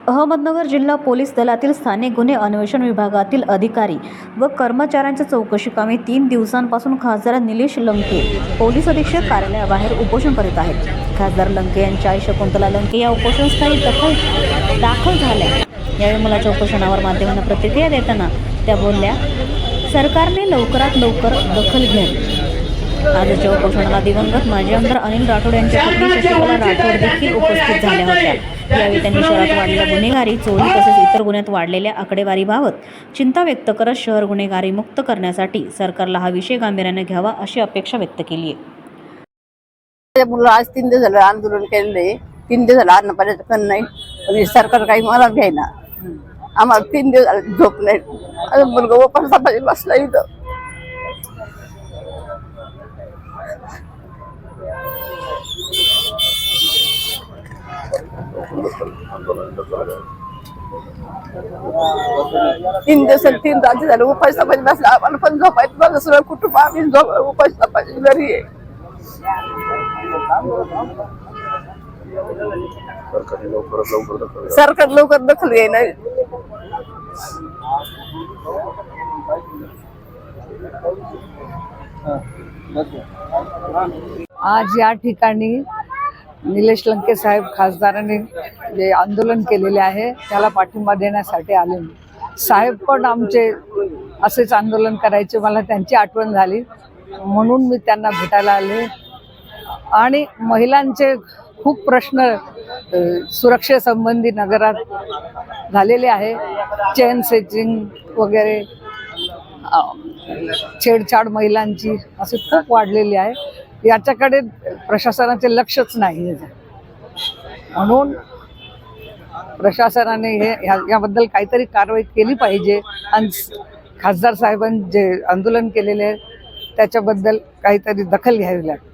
अहमदनगर जिल्हा पोलीस दलातील स्थानिक गुन्हे अन्वेषण विभागातील अधिकारी व कर्मचाऱ्यांच्या चौकशी कामी तीन दिवसांपासून खासदार निलेश लंके पोलीस अधीक्षक कार्यालयाबाहेर उपोषण करीत आहेत. खासदार लंके यांच्या आई शकुंतला लंके या उपोषणस्थळी दखल दाखल झाल्या. यावेळी मुलाच्या उपोषणावर माध्यमांना प्रतिक्रिया देताना त्या बोलल्या सरकारने लवकरात लवकर दखल घ्यावी आजच्या उपोषणाला दिवंगत माजी आमदार अनिल राठोड यांच्या पत्नी शशिकला राठोड देखील उपस्थित झाल्या होत्या. यावेळी त्यांनी शहरात वाढलेल्या गुन्हेगारी चोरी तसेच इतर गुन्ह्यात वाढलेल्या आकडेवारीबाबत चिंता व्यक्त करत शहर गुन्हेगारी मुक्त करण्यासाठी सरकारला हा विषय गांभीर्याने घ्यावा अशी अपेक्षा व्यक्त केली आहे. मुलं आज तीन दिवस झालं आंदोलन केलेले तीन दिवस झालं अन्न पाण्याचं पण नाही. आणि सरकार काही मला घ्यायना. आम्हाला तीन दिवस झाले झोप नाही. मुलगा ओपन सपाशी बसला इथं. तीन दिवस तीन राज्य झालं उपाय सपाशी बसला आम्हाला पण झोपायचं माझं सगळं कुटुंब आम्ही झोप उपाय सपाशी घरी आहे सरकारने लवकरात लवकर दखल घ्यावी. सरकार लवकर दखल आज या ठिकाणी निलेश लंके साहेब खासदारांनी जे आंदोलन केलेले आहे त्याला पाठिंबा देण्यासाठी आले साहेब पण आमचे असेच आंदोलन करायचे मला त्यांची आठवण झाली. म्हणून मी त्यांना भेटायला आले. आणि महिलांचे खूप प्रश्न सुरक्षेसंबंधी नगरात झालेले आहे. चेन सेचिंग वगैरे छेडछाड महिलांची असे खूप वाढलेली आहे. याच्याकडे प्रशासनाचे लक्षच नाही म्हणून प्रशासनाने हे ह्या- याबद्दल काहीतरी कारवाई केली पाहिजे. आणि खासदार साहेबांनी जे आंदोलन केलेले आहे त्याच्याबद्दल काहीतरी दखल घ्यावी लागते.